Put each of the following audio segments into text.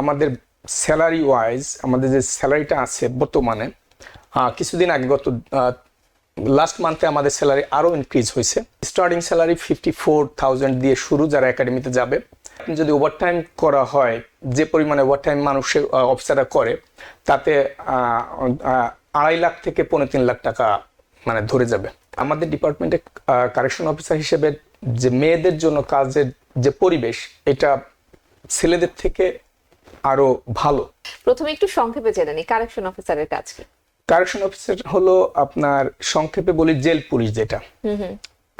আমাদের salary wise আমাদের যে স্যালারিটা আছে বর্তমানে কিছুদিন আগে গত লাস্ট মান্থে আমাদের স্যালারি আরও ইনক্রিজ হয়েছে। Starting salary fifty four thousand দিয়ে শুরু যারা একাডেমিতে যাবে। যদি ওভারটাইম করা হয়, যে পরিমাণে ওভারটাইম মানুষের অফিসাররা করে, তাতে আড়াই লাখ থেকে পৌনে তিন লাখ টাকা মানে ধরে যাবে। আমাদের ডিপার্টমেন্টে কারেকশন অফিসার হিসেবে যে মেয়েদের জন্য কাজের যে পরিবেশ, এটা ছেলেদের থেকে আরও ভালো। প্রথমে একটু সংক্ষেপে জেনে নিই কারেকশন অফিসারের কাজ কি? কারেকশন অফিসার হলো আপনার সংক্ষেপে বলি জেল পুলিশ যেটা।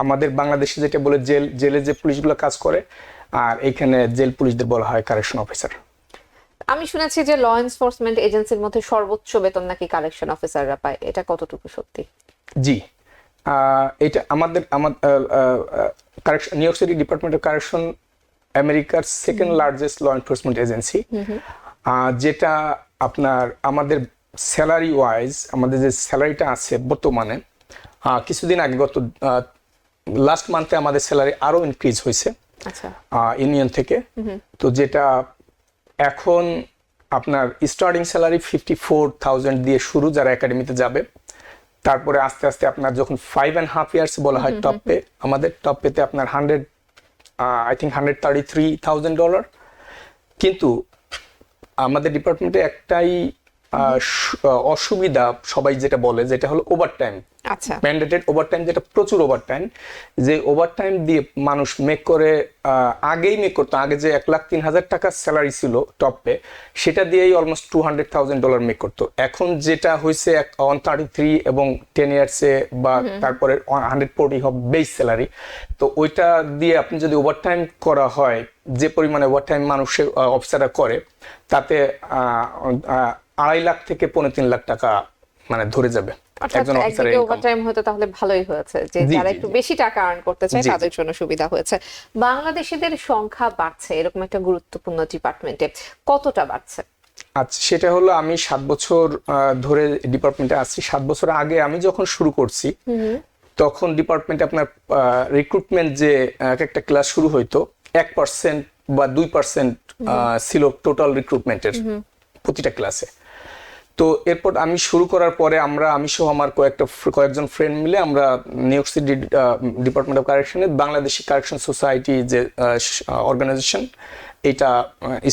আমাদের বাংলাদেশে যেটা বলে জেল জেলে যে পুলিশগুলো কাজ করে আর এখানে জেল পুলিশদের বলা হয় কারেকশন অফিসার আমি শুনেছি যে ল এনফোর্সমেন্ট এজেন্সির মধ্যে সর্বোচ্চ বেতন নাকি কালেকশন অফিসাররা পায়। এটা কতটুকু সত্যি? জি। এটা আমাদের আমাদের correction New York City Department of Correction আমেরিকার second largest law enforcement agency যেটা আপনার আমাদের স্যালারি ওয়াইজ আমাদের যে স্যালারিটা আছে বর্তমানে কিছুদিন আগে গত লাস্ট মান্থে আমাদের স্যালারি আরও ইনক্রিজ হয়েছে আচ্ছা। ইউনিয়ন থেকে। তো যেটা এখন আপনার starting salary fifty four thousand দিয়ে শুরু যারা একাডেমিতে যাবে তারপরে আস্তে আস্তে আপনার যখন ফাইভ অ্যান্ড হাফ ইয়ার্স বলা হয় টপ পে আমাদের টপ পেতে আপনার hundred I think hundred thirty three thousand dollar কিন্তু আমাদের ডিপার্টমেন্টে একটাই অসুবিধা সবাই যেটা বলে যেটা হলো ওভার টাইম আচ্ছা। ম্যান্ডেটেড ওভারটাইম যেটা প্রচুর ওভারটাইম যে ওভারটাইম দিয়ে মানুষ মেক করে আগেই মেক করতো। আগে যে এক লাখ তিন হাজার টাকা স্যালারি ছিল টপ পে সেটা দিয়েই almost two hundred thousand dollar make করতো। এখন যেটা হয়েছে ওয়ান থার্টি থ্রি এবং টেন ইয়ার্সে বা তারপরে হান্ড্রেড ফোর্টি হবে বেস স্যালারি তো ওইটা দিয়ে আপনি যদি ওভারটাইম করা হয় যে পরিমাণে ওভারটাইম মানুষের অফিসাররা করে তাতে আড়াই লাখ থেকে পৌনে তিন লাখ টাকা মানে ধরে যাবে একজন অফিসারের ওভারটাইম হতে তাহলে ভালোই হয়েছে যে যারা একটু বেশি টাকা আর্ন করতে চায়। তাদের জন্য সুবিধা হয়েছে। বাংলাদেশিদের সংখ্যা বাড়ছে এরকম একটা গুরুত্বপূর্ণ ডিপার্টমেন্টে কতটা বাড়ছে? আচ্ছা সেটা হলো আমি সাত বছর ধরে ডিপার্টমেন্টে আছি। সাত বছর আগে আমি যখন শুরু করছি তখন ডিপার্টমেন্টে আপনার রিক্রুটমেন্ট যে এক একটা ক্লাস শুরু হইতো এক পার্সেন্ট বা দুই পার্সেন্ট ছিল টোটাল রিক্রুটমেন্টের প্রতিটা ক্লাসে তো এরপর আমি শুরু করার পরে আমরা, আমি সহ আমার কয়েকটা কয়েকজন ফ্রেন্ড মিলে আমরা New York City Department of কারেকশনে Bangladeshi correction society যে অর্গানাইজেশন এটা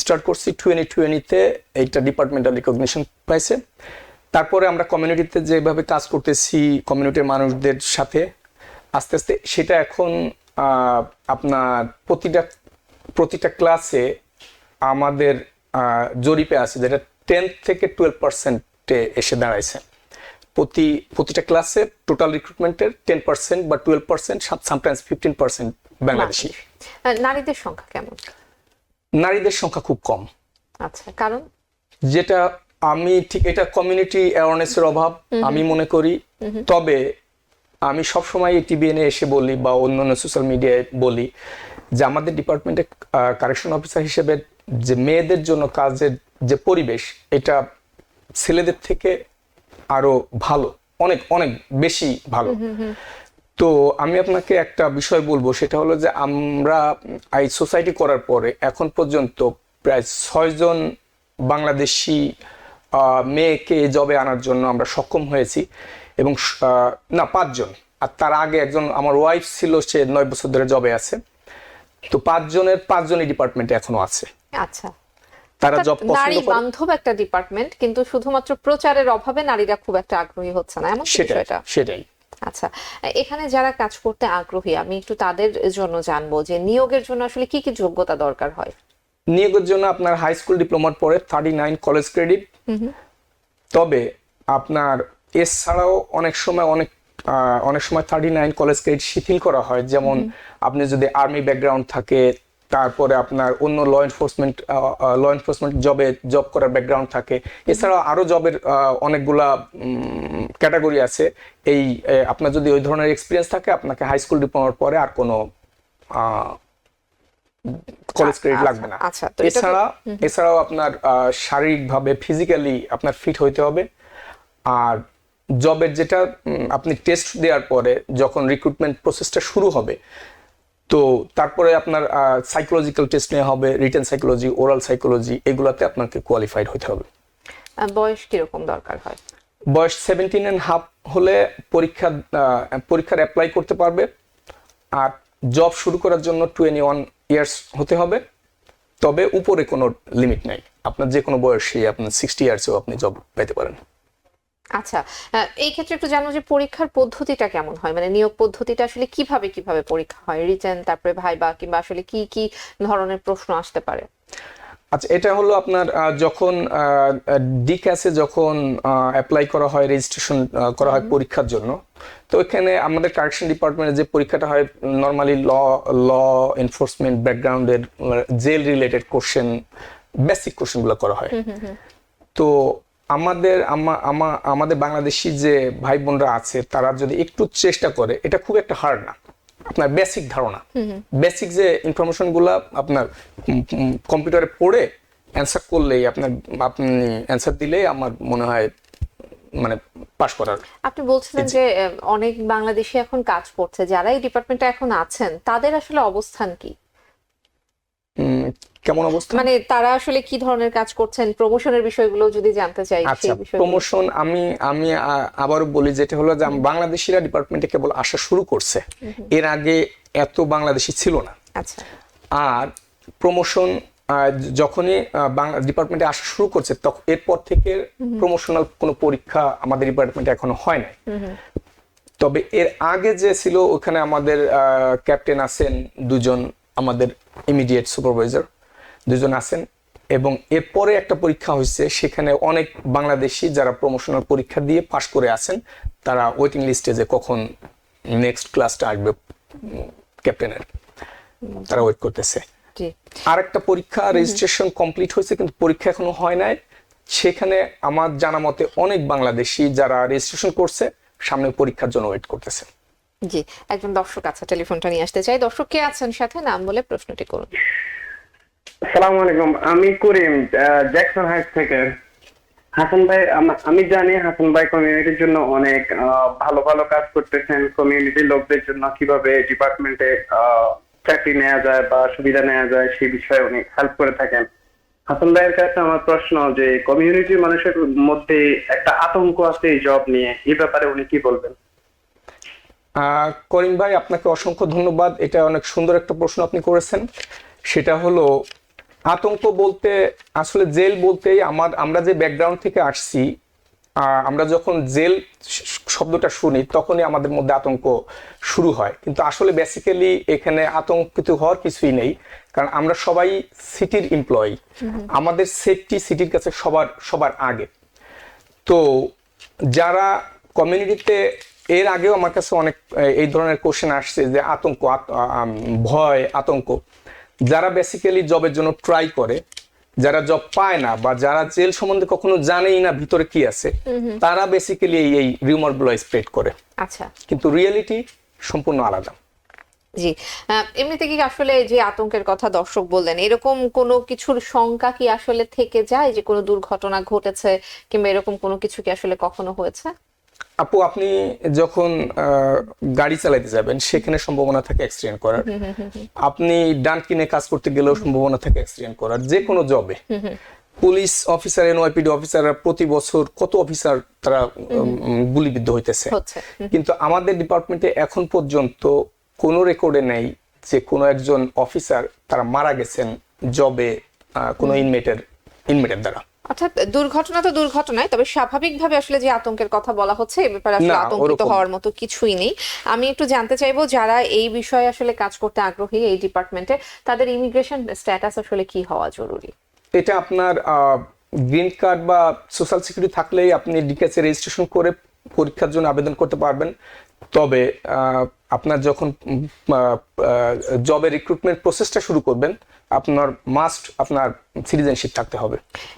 স্টার্ট করছি। টোয়েন্টি টোয়েন্টিতে এইটা ডিপার্টমেন্টাল রিকগনিশন পাইছে। তারপরে আমরা কমিউনিটিতে যেভাবে কাজ করতেছি কমিউনিটির মানুষদের সাথে, আস্তে আস্তে, সেটা এখন আপনার প্রতিটা প্রতিটা ক্লাসে আমাদের জরিপে আছে, যেটা টেন থেকে টুয়েলভ পার্সেন্টে এসে দাঁড়াইছে। প্রতি প্রতিটা ক্লাসে টোটাল রিক্রুটমেন্টের টেন পার্সেন্ট বা twelve percent sometimes fifteen percent Bangladeshi. নারীদের সংখ্যা কেমন? নারীদের সংখ্যা খুব কম। আচ্ছা কারণ? যেটা আমি ঠিক এটা কমিউনিটি অ্যাওয়ারনেসের অভাব আমি মনে করি। তবে আমি সবসময় এই টিভিএনে এসে বলি বা অন্যান্য সোশ্যাল মিডিয়ায় বলি যে আমাদের ডিপার্টমেন্টে কারেকশন অফিসার হিসেবে যে মেয়েদের জন্য কাজের যে পরিবেশ এটা ছেলেদের থেকে আরও ভালো অনেক অনেক বেশি ভালো। তো আমি আপনাকে একটা বিষয় বলব সেটা হলো যে আমরা এই সোসাইটি করার পরে এখন পর্যন্ত প্রায় ছয়জন বাংলাদেশি মেয়েকে জবে আনার জন্য আমরা সক্ষম হয়েছি এবং না পাঁচজন। আর তার আগে একজন আমার ওয়াইফ ছিল সে নয় বছর ধরে জবে আছে। তো পাঁচজনের পাঁচজনই ডিপার্টমেন্টে এখনও আছে। আচ্ছা। তারা জব পছন্দ নারী বান্ধব একটা ডিপার্টমেন্ট কিন্তু শুধুমাত্র প্রচারের অভাবে নারীরা খুব একটা আগ্রহী হচ্ছে না। এমন বিষয়টা? সেটাই। আচ্ছা এখানে যারা কাজ করতে আগ্রহী আমি একটু তাদের জন্য জানব যে নিয়োগের জন্য আসলে কি কি যোগ্যতা দরকার হয়? নিয়োগের জন্য আপনার হাই স্কুল ডিপ্লোমার পরে থার্টি নাইন কলেজ ক্রেডিট তবে আপনার এছাড়াও অনেক সময় অনেক অনেক সময় থার্টি নাইন কলেজ ক্রেডিট শিথিল করা হয়। যেমন আপনি যদি আর্মি ব্যাকগ্রাউন্ড থাকে তারপরে আপনার অন্য ল এনফোর্সমেন্ট ল এনফোর্সমেন্ট জবে জব করার ব্যাকগ্রাউন্ড থাকে। এছাড়াও আরও জবের অনেকগুলা ক্যাটাগরি আছে। এই আপনার যদি ওই ধরনের এক্সপিরিয়েন্স থাকে আপনাকে হাই স্কুল ডিপ্লোমার পরে আর কোনো কলেজ ক্রেডিট আচ্ছা, লাগবে না। আচ্ছা, এছাড়া এছাড়াও আপনার শারীরিকভাবে ফিজিক্যালি আপনার ফিট হইতে হবে। আর জবের যেটা আপনি টেস্ট দেওয়ার পরে যখন রিক্রুটমেন্ট প্রসেসটা শুরু হবে তো তারপরে আপনার সাইকোলজিক্যাল টেস্ট নেওয়া হবে রিটেন সাইকোলজি ওরাল সাইকোলজি এগুলাতে আপনাকে কোয়ালিফাইড হতে হবে। বয়স কীরকম দরকার হয়? বয়স সেভেন্টিন অ্যান্ড হাফ হলে পরীক্ষা পরীক্ষার অ্যাপ্লাই করতে পারবে। আর জব শুরু করার জন্য টোয়েন্টি ওয়ান ইয়ার্স হতে হবে। তবে উপরে কোনো লিমিট নাই। আপনার যে কোনো বয়সে আপনার সিক্সটি ইয়ার্সেও আপনি জব পেতে পারেন। আচ্ছা এই ক্ষেত্রে একটু জানো যে পরীক্ষার পদ্ধতিটা কেমন হয়? মানে নিয়োগ পদ্ধতিটা আসলে কীভাবে কীভাবে পরীক্ষা হয়? রিটেন তারপরে ভাইবা কিংবা আসলে কি কি ধরনের প্রশ্ন আসতে পারে? আচ্ছা এটা হলো আপনার যখন ডি ক্যাসে যখন অ্যাপ্লাই করা হয় রেজিস্ট্রেশন করা হয় পরীক্ষার জন্য তো এখানে আমাদের কারেকশন ডিপার্টমেন্টে যে পরীক্ষাটা হয় নর্মালি ল ল এনফোর্সমেন্ট ব্যাকগ্রাউন্ডের জেল রিলেটেড কোশ্চেন বেসিক কোশ্চেনগুলো করা হয়। তো আমাদের আমা- আমা- আমাদের বাংলাদেশি যে ভাই বোনরা আছে তারা যদি একটু চেষ্টা করে এটা খুব একটা হার্ড না। আপনার বেসিক ধারণা। বেসিক যে ইনফরমেশনগুলা আপনার কম্পিউটারে পড়ে অ্যান্সার করলেই আপনার আপনি অ্যান্সার দিলেই আমার মনে হয় মানে পাশ করার। আপনি বলছিলেন যে অনেক বাংলাদেশি এখন কাজ করছে। যারা এই ডিপার্টমেন্টে এখন আছেন তাদের আসলে অবস্থান কি? কেমন অবস্থা? মানে তারা আসলে কি ধরনের কাজ করছেন? প্রমোশনের বিষয়গুলো যদি জানতে চাই আচ্ছা প্রমোশন আমি আমি আবারও বলি যেটা হলো যে বাংলাদেশিরা ডিপার্টমেন্টে কেবল আসা শুরু করছে। এর আগে এত বাংলাদেশি ছিল না। আচ্ছা। আর প্রমোশন যখনই ডিপার্টমেন্টে আসা শুরু করছে তখন এরপর থেকে প্রমোশনাল কোনো পরীক্ষা আমাদের ডিপার্টমেন্টে এখনও হয় না তবে এর আগে যে ছিল ওখানে আমাদের ক্যাপ্টেন আছেন দুজন আমাদের ইমিডিয়েট সুপারভাইজার দুজন আছেন এবং এরপরে একটা পরীক্ষা হয়েছে সেখানে অনেক বাংলাদেশি যারা প্রমোশনাল পরীক্ষা দিয়ে পাশ করে আছেন তারা ওয়েটিং লিস্টে যে কখন নেক্সট ক্লাসটা আসবে ক্যাপ্টেনের তারা ওয়েট করতেছে। আর একটা পরীক্ষা রেজিস্ট্রেশন কমপ্লিট হয়েছে কিন্তু পরীক্ষা এখনও হয় নাই। সেখানে আমার জানা মতে অনেক বাংলাদেশি যারা রেজিস্ট্রেশন করছে সামনে পরীক্ষার জন্য ওয়েট করতেছে। জি, একজন দর্শক আছে, টেলিফোনটা নিয়ে আসতে চাই। দর্শক আছেন সাথে? নাম বলে প্রশ্নটি করুন। আলাইকুম, আমি করিম জ্যাকসন থেকে। হাসান ভাই, আমি জানি হাসান ভাই কমিউনিটির জন্য অনেক ভালো ভালো কাজ করতেছেন। কমিউনিটির লোকদের জন্য কীভাবে ডিপার্টমেন্টে চাকরি নেওয়া যায় বা সুবিধা নেওয়া যায় সেই বিষয়ে অনেক হেল্প করে থাকেন। হাসান ভাইয়ের কাছে আমার প্রশ্ন যে কমিউনিটির মানুষের মধ্যে একটা আতঙ্ক আছে এই জব নিয়ে এই ব্যাপারে উনি কি বলবেন? করিম ভাই আপনাকে অসংখ্য ধন্যবাদ। এটা অনেক সুন্দর একটা প্রশ্ন আপনি করেছেন। সেটা হলো আতঙ্ক বলতে আসলে জেল বলতেই আমার আমরা যে ব্যাকগ্রাউন্ড থেকে আসছি আমরা যখন জেল শব্দটা শুনি তখনই আমাদের মধ্যে আতঙ্ক শুরু হয়। কিন্তু আসলে বেসিক্যালি এখানে আতঙ্কিত হওয়ার কিছুই নেই। কারণ আমরা সবাই সিটির এমপ্লয়ি আমাদের সেফটি সিটির কাছে সবার সবার আগে। তো যারা কমিউনিটিতে এর আগেও আমার কাছে অনেক এই ধরনের কোশ্চেন আসছে যে আতঙ্ক ভয় আতঙ্ক। যারা বেসিক্যালি জবের জন্য ট্রাই করে যারা জব পায় না বা যারা জেল সম্বন্ধে কখনো জানেই না ভিতরে কি আছে তারা বেসিক্যালি এই এই রিউমারগুলো স্প্রেড করে। আচ্ছা। কিন্তু রিয়েলিটি সম্পূর্ণ আলাদা। জি। আহ, এমনিতে কি আসলে যে আতঙ্কের কথা দর্শক বললেন এরকম কোনো কিছুর শঙ্কা কি আসলে থেকে যায় যে কোনো দুর্ঘটনা ঘটেছে কিংবা এরকম কোনো কিছু কি আসলে কখনো হয়েছে? আপু আপনি যখন গাড়ি চালাইতে যাবেন সেখানে সম্ভাবনা থাকে অ্যাক্সিডেন্ট করার। আপনি ডান কিনে কাজ করতে গেলেও সম্ভাবনা থাকে অ্যাক্সিডেন্ট করার। যে কোনো জবে পুলিশ অফিসার এনওয়াইপিডি অফিসাররা প্রতি বছর কত অফিসার তারা গুলিবিদ্ধ হইতেছে। কিন্তু আমাদের ডিপার্টমেন্টে এখন পর্যন্ত কোনো রেকর্ডে নেই যে কোনো একজন অফিসার তারা মারা গেছেন জবে কোনো ইনমেটের ইনমেটের দ্বারা। অর্থাৎ দুর্ঘটনা তো দুর্ঘটনায় তবে স্বাভাবিকভাবে আসলে যে আতঙ্কের কথা বলা হচ্ছে এ ব্যাপারে আসলে আতঙ্কিত হওয়ার মতো কিছুই নেই। আমি একটু জানতে চাইব যারা এই বিষয়ে আসলে কাজ করতে আগ্রহী এই ডিপার্টমেন্টে তাদের ইমিগ্রেশন স্ট্যাটাস আসলে কি হওয়া জরুরি? এটা আপনার গ্রিন কার্ড বা সোশ্যাল সিকিউরিটি থাকলেই আপনি ডিকেসে রেজিস্ট্রেশন করে পরীক্ষার জন্য আবেদন করতে পারবেন। তবে আপনার যখন জবের রিক্রুটমেন্ট প্রসেসটা শুরু করবেন আপনার মাস্ট আপনার সিটিজেনশিপ থাকতে হবে।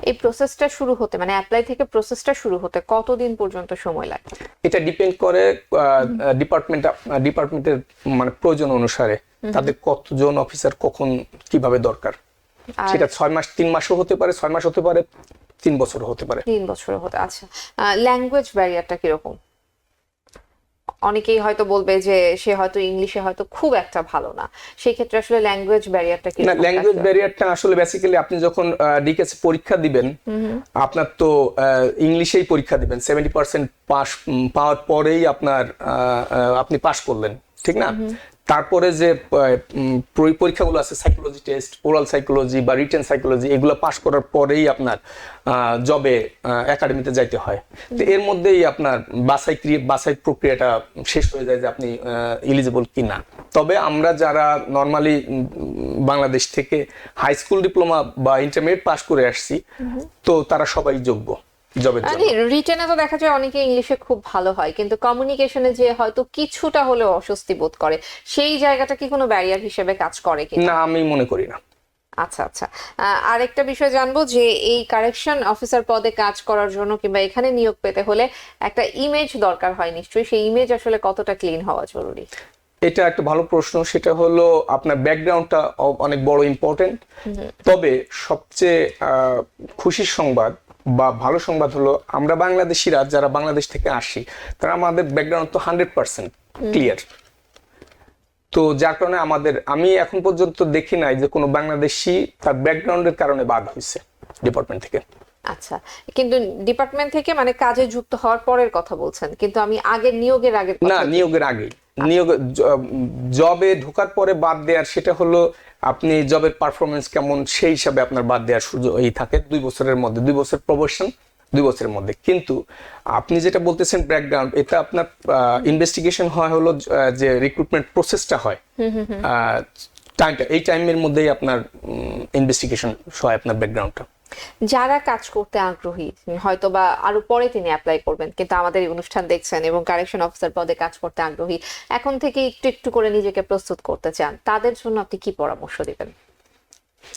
এই প্রসেসটা শুরু হতে মানে অ্যাপ্লাই থেকে প্রসেসটা শুরু হতে কতদিন পর্যন্ত সময় লাগে? এটা ডিপেন্ড করে ডিপার্টমেন্ট ডিপার্টমেন্টের মানে প্রয়োজন অনুসারে তাদের কতজন অফিসার কখন কীভাবে দরকার। সেটা ছয় মাস তিন মাসও হতে পারে ছয় মাস হতে পারে তিন বছরও হতে পারে। তিন বছর হতে আচ্ছা। ল্যাঙ্গুয়েজ ব্যারিয়ারটা কীরকম? অনেকেই হয়তো বলবে যে সে হয়তো ইংলিশে হয়তো খুব একটা ভালো না। সেই ক্ষেত্রে আসলে ল্যাঙ্গুয়েজ ব্যারিয়ারটা কি না ল্যাঙ্গুয়েজ ব্যারিয়ারটা আসলে বেসিক্যালি আপনি যখন ডিকেস পরীক্ষা দিবেন আপনার তো ইংলিশেই পরীক্ষা দিবেন। সেভেন্টি পার্সেন্ট পাস পাওয়ার পরেই আপনার আপনি পাস করলেন। ঠিক না? তারপরে যে পরীক্ষাগুলো আছে সাইকোলজি টেস্ট ওরাল সাইকোলজি বা রিটেন সাইকোলজি এগুলো পাস করার পরেই আপনার জবে একাডেমিতে যাইতে হয়। তো এর মধ্যেই আপনার বাছাই ক্রিয়া- বাছাই প্রক্রিয়াটা শেষ হয়ে যায় যে আপনি এলিজিবল কি না তবে আমরা যারা নর্মালি বাংলাদেশ থেকে হাই স্কুল ডিপ্লোমা বা ইন্টারমিডিয়েট পাশ করে আসছি তো তারা সবাই যোগ্য। জবের মানে রিটেনে তো দেখা যায় অনেকে ইংলিশে খুব ভালো হয় কিন্তু কমিউনিকেশনে যে হয়তো কিছুটা হলেও অস্বস্তি বোধ করে সেই জায়গাটা কি কোনো ব্যারিয়ার হিসেবে কাজ করে কি না আমি মনে করি না। আচ্ছা আচ্ছা। আরেকটা বিষয় জানব যে এই কারেকশন অফিসার পদে কাজ করার জন্য কিংবা এখানে নিয়োগ পেতে হলে একটা ইমেজ দরকার হয় নিশ্চয়ই। সেই ইমেজ আসলে কতটা ক্লিন হওয়া জরুরি? এটা একটা ভালো প্রশ্ন। সেটা হলো আপনার ব্যাকগ্রাউন্ডটা অনেক বড় ইম্পর্টেন্ট তবে সবচেয়ে খুশির সংবাদ বা ভালো সংবাদ হলো আমরা বাংলাদেশিরা যারা বাংলাদেশ থেকে আসি তারা আমাদের ব্যাকগ্রাউন্ড তো হান্ড্রেড পার্সেন্ট ক্লিয়ার তো যার কারণে আমাদের আমি এখন পর্যন্ত দেখি নাই যে কোনো বাংলাদেশি তার ব্যাকগ্রাউন্ডের কারণে বাদ হয়েছে ডিপার্টমেন্ট থেকে। আচ্ছা কিন্তু ডিপার্টমেন্ট থেকে মানে কাজে যুক্ত হওয়ার পরের কথা বলছেন কিন্তু আমি আগে নিয়োগের আগে না নিয়োগের আগেই। নিয়োগ জবে ঢোকার পরে বাদ দেওয়ার সেটা হলো আপনি জবের পারফরমেন্স কেমন সেই হিসাবে আপনার বাদ দেওয়ার সুযোগ এই থাকে। দুই বছরের মধ্যে দুই বছর প্রবর্শন দুই বছরের মধ্যে। কিন্তু আপনি যেটা বলতেছেন ব্যাকগ্রাউন্ড এটা আপনার ইনভেস্টিগেশন হয় হলো যে রিক্রুটমেন্ট প্রসেসটা হয়। টাইমটা এই টাইমের মধ্যেই আপনার ইনভেস্টিগেশন হয় আপনার ব্যাকগ্রাউন্ডটা যারা কাজ করতে আগ্রহী হয়তো বা আরও পরে তিনি অ্যাপ্লাই করবেন কিন্তু আমাদের এই অনুষ্ঠান দেখছেন এবং কারেকশন অফিসার পদে কাজ করতে আগ্রহী এখন থেকে একটু একটু করে নিজেকে প্রস্তুত করতে চান তাদের জন্য আপনি কি পরামর্শ দিবেন?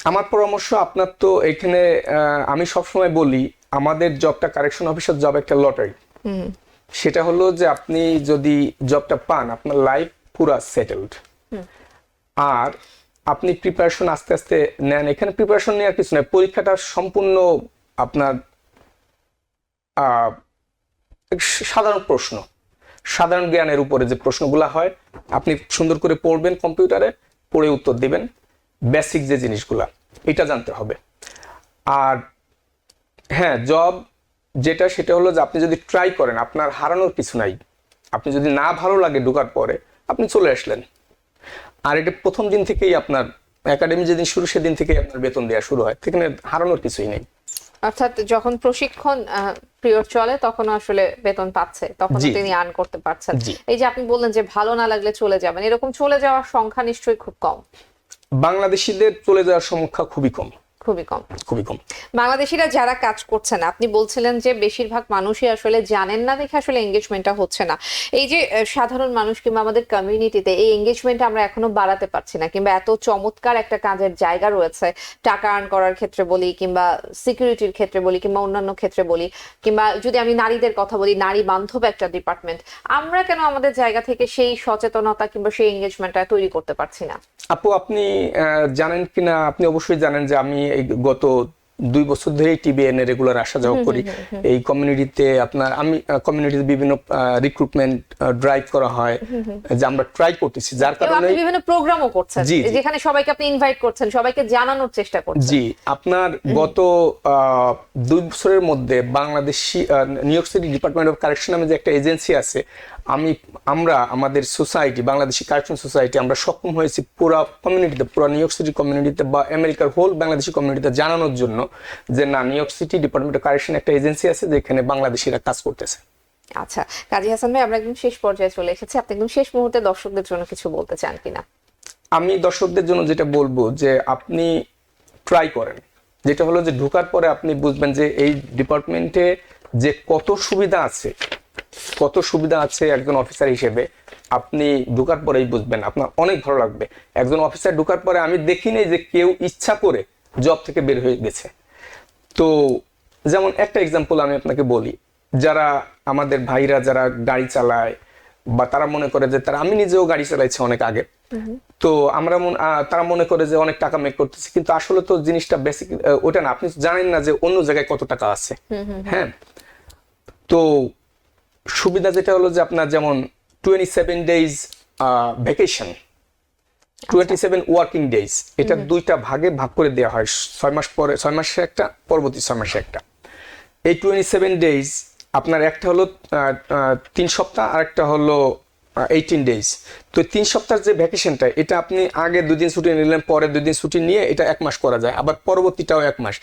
আমার পরামর্শ আপনার তো এখানে আমি সবসময় বলি আমাদের জবটা কারেকশন অফিসার জব একটা লটারি সেটা হলো যে আপনি যদি জবটা পান আপনার লাইফ পুরা সেটেলড আর আপনি প্রিপারেশন আস্তে আস্তে নেন। এখানে প্রিপারেশন নেওয়ার কিছু নয় পরীক্ষাটা সম্পূর্ণ আপনার সাধারণ প্রশ্ন। সাধারণ জ্ঞানের উপরে যে প্রশ্নগুলো হয়, আপনি সুন্দর করে পড়বেন কম্পিউটারে, পড়ে উত্তর দিবেন বেসিক যে জিনিসগুলা, এটা জানতে হবে। আর হ্যাঁ জব যেটা, সেটা হলো যে আপনি যদি ট্রাই করেন, আপনার হারানোর কিছু নাই। আপনি যদি না ভালো লাগে ঢোকার পরে, আপনি চলে আসলেন। আর এটা প্রথম দিন থেকেই আপনার একাডেমি যেদিন শুরু সেদিন থেকেই আপনার বেতন দেওয়া শুরু হয়। সেখানে হারানোর কিছুই নেই। অর্থাৎ যখন প্রশিক্ষণ পিরিয়ড চলে তখন আসলে বেতন পাচ্ছে। তখন তিনি আর্ন করতে পারছেন। এই যে আপনি বললেন যে ভালো না লাগলে চলে যাবেন এরকম চলে যাওয়ার সংখ্যা নিশ্চয়ই খুব কম। বাংলাদেশিদের চলে যাওয়ার সংখ্যা খুবই কম। খুবই কম। খুবই কম। বাংলাদেশিরা যারা কাজ করছেন আপনি বলছিলেন যে বেশিরভাগ মানুষই আসলে জানেন না দেখে আসলে এঙ্গেজমেন্টটা হচ্ছে না। এই যে সাধারণ মানুষ কিংবা আমাদের কমিউনিটিতে এই এঙ্গেজমেন্ট আমরা এখনও বাড়াতে পারছি না কিংবা এত চমৎকার একটা কাজের জায়গা রয়েছে টাকা আর্ন করার ক্ষেত্রে বলি কিংবা সিকিউরিটির ক্ষেত্রে বলি কিংবা অন্যান্য ক্ষেত্রে বলি কিংবা যদি আমি নারীদের কথা বলি নারী বান্ধব একটা ডিপার্টমেন্ট আমরা কেন আমাদের জায়গা থেকে সেই সচেতনতা কিংবা সেই এঙ্গেজমেন্টটা তৈরি করতে পারছি না? আপু আপনি জানেন কিনা? আপনি অবশ্যই জানেন যে আমি এই গত দুই বছর ধরেই টিবিএন এ রেগুলার আসা যাওয়া করি। এই কমিউনিটিতে আপনার আমি কমিউনিটিতে বিভিন্ন রিক্রুটমেন্ট ড্রাইভ করা হয় যে আমরা ট্রাই করতেছি যার কারণে বিভিন্ন প্রোগ্রামও করছেন। যেখানে সবাইকে আপনি ইনভাইট করছেন সবাইকে জানানোর চেষ্টা করছেন। জি আপনার গত আহ, দুই বছরের মধ্যে Bangladeshi New York City Department of Correction নামে যে একটা এজেন্সি আছে আমি আমরা আমাদের সোসাইটি বাংলাদেশি কারেকশন সোসাইটি আমরা সক্ষম হয়েছি পুরো কমিউনিটিতে পুরো নিউ ইয়র্ক সিটি কমিউনিটিতে বা আমেরিকার হোল বাংলাদেশি কমিউনিটিতে জানানোর জন্য যে না New York City Department of Correction একটা এজেন্সি আছে যেখানে বাংলাদেশিরা কাজ করতেছে। আচ্ছা কাজী হাসান ভাই আমরা একদম শেষ পর্যায়ে চলে এসেছি। আপনি একদম শেষ মুহূর্তে দর্শকদের জন্য কিছু বলতে চান কিনা? আমি দর্শকদের জন্য যেটা বলব যে আপনি ট্রাই করেন। যেটা হলো যে ঢোকার পরে আপনি বুঝবেন যে এই ডিপার্টমেন্টে যে কত সুবিধা আছে কত সুবিধা আছে একজন অফিসার হিসেবে? আপনি ঢোকার পরেই বুঝবেন। আপনার অনেক ভালো লাগবে। একজন অফিসার ঢোকার পরে আমি দেখিনি যে কেউ ইচ্ছা করে জব থেকে বের হয়ে গেছে। তো যেমন একটা এক্সাম্পল আমি আপনাকে বলি। যারা আমাদের ভাইরা যারা গাড়ি চালায় বা তারা মনে করে যে তারা আমি নিজেও গাড়ি চালাইছি অনেক আগে। তো আমরা মন- তারা মনে করে যে অনেক টাকা মেক করতেছি। কিন্তু আসলে তো জিনিসটা বেসিক ওটা না। আপনি জানেন না যে অন্য জায়গায় কত টাকা আছে। হ্যাঁ? তো সুবিধা যেটা হলো যে আপনার যেমন twenty seven days vacation twenty seven working days এটা দুইটা ভাগে ভাগ করে দেওয়া হয়। ছয় মাস পরে ছয় মাসে একটা পরবর্তী ছয় মাসে একটা। এই টোয়েন্টি সেভেন ডেজ আপনার একটা হলো তিন সপ্তাহ আর একটা হলো এইটিন ডেজ তো তিন সপ্তাহের যে ভ্যাকেশনটা এটা আপনি আগে দুদিন ছুটি নিলেন পরে দুদিন ছুটি নিয়ে এটা এক মাস করা যায়। আবার পরবর্তীটাও এক মাস।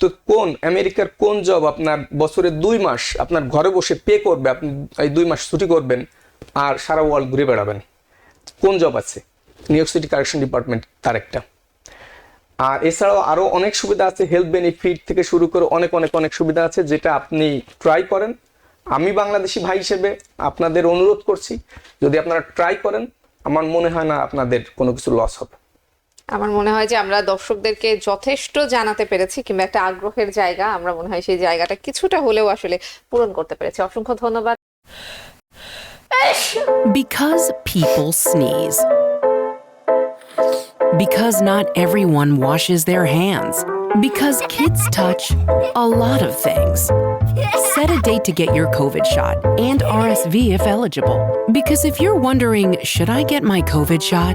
তো কোন, আমেরিকার কোন জব আপনার বছরে দুই মাস আপনার ঘরে বসে পে করবে, আপনি এই দুই মাস ছুটি করবেন আর সারা ওয়ার্ল্ড ঘুরে বেড়াবেন? কোন জব আছে? New York City correction department তার একটা আর এছাড়াও আরও অনেক সুবিধা আছে হেলথ বেনিফিট থেকে শুরু করে অনেক অনেক অনেক সুবিধা আছে, যেটা আপনি ট্রাই করেন। আমি বাংলাদেশি ভাই হিসেবে আপনাদের অনুরোধ করছি, যদি আপনারা ট্রাই করেন, আমার মনে হয় না আপনাদের কোনো কিছু লস হবে। আমার মনে হয় যে আমরা দর্শকদেরকে যথেষ্ট জানাতে পেরেছি কিংবা একটা আগ্রহের জায়গা আমরা মনে হয় সেই জায়গাটা কিছুটা হলেও আসলে পূরণ করতে পেরেছি অসংখ্য ধন্যবাদ Because people sneeze. Because not everyone washes their hands. Because kids touch a lot of things. Set a date to get your COVID shot and RSV if eligible. Because if you're wondering, should I get my COVID shot?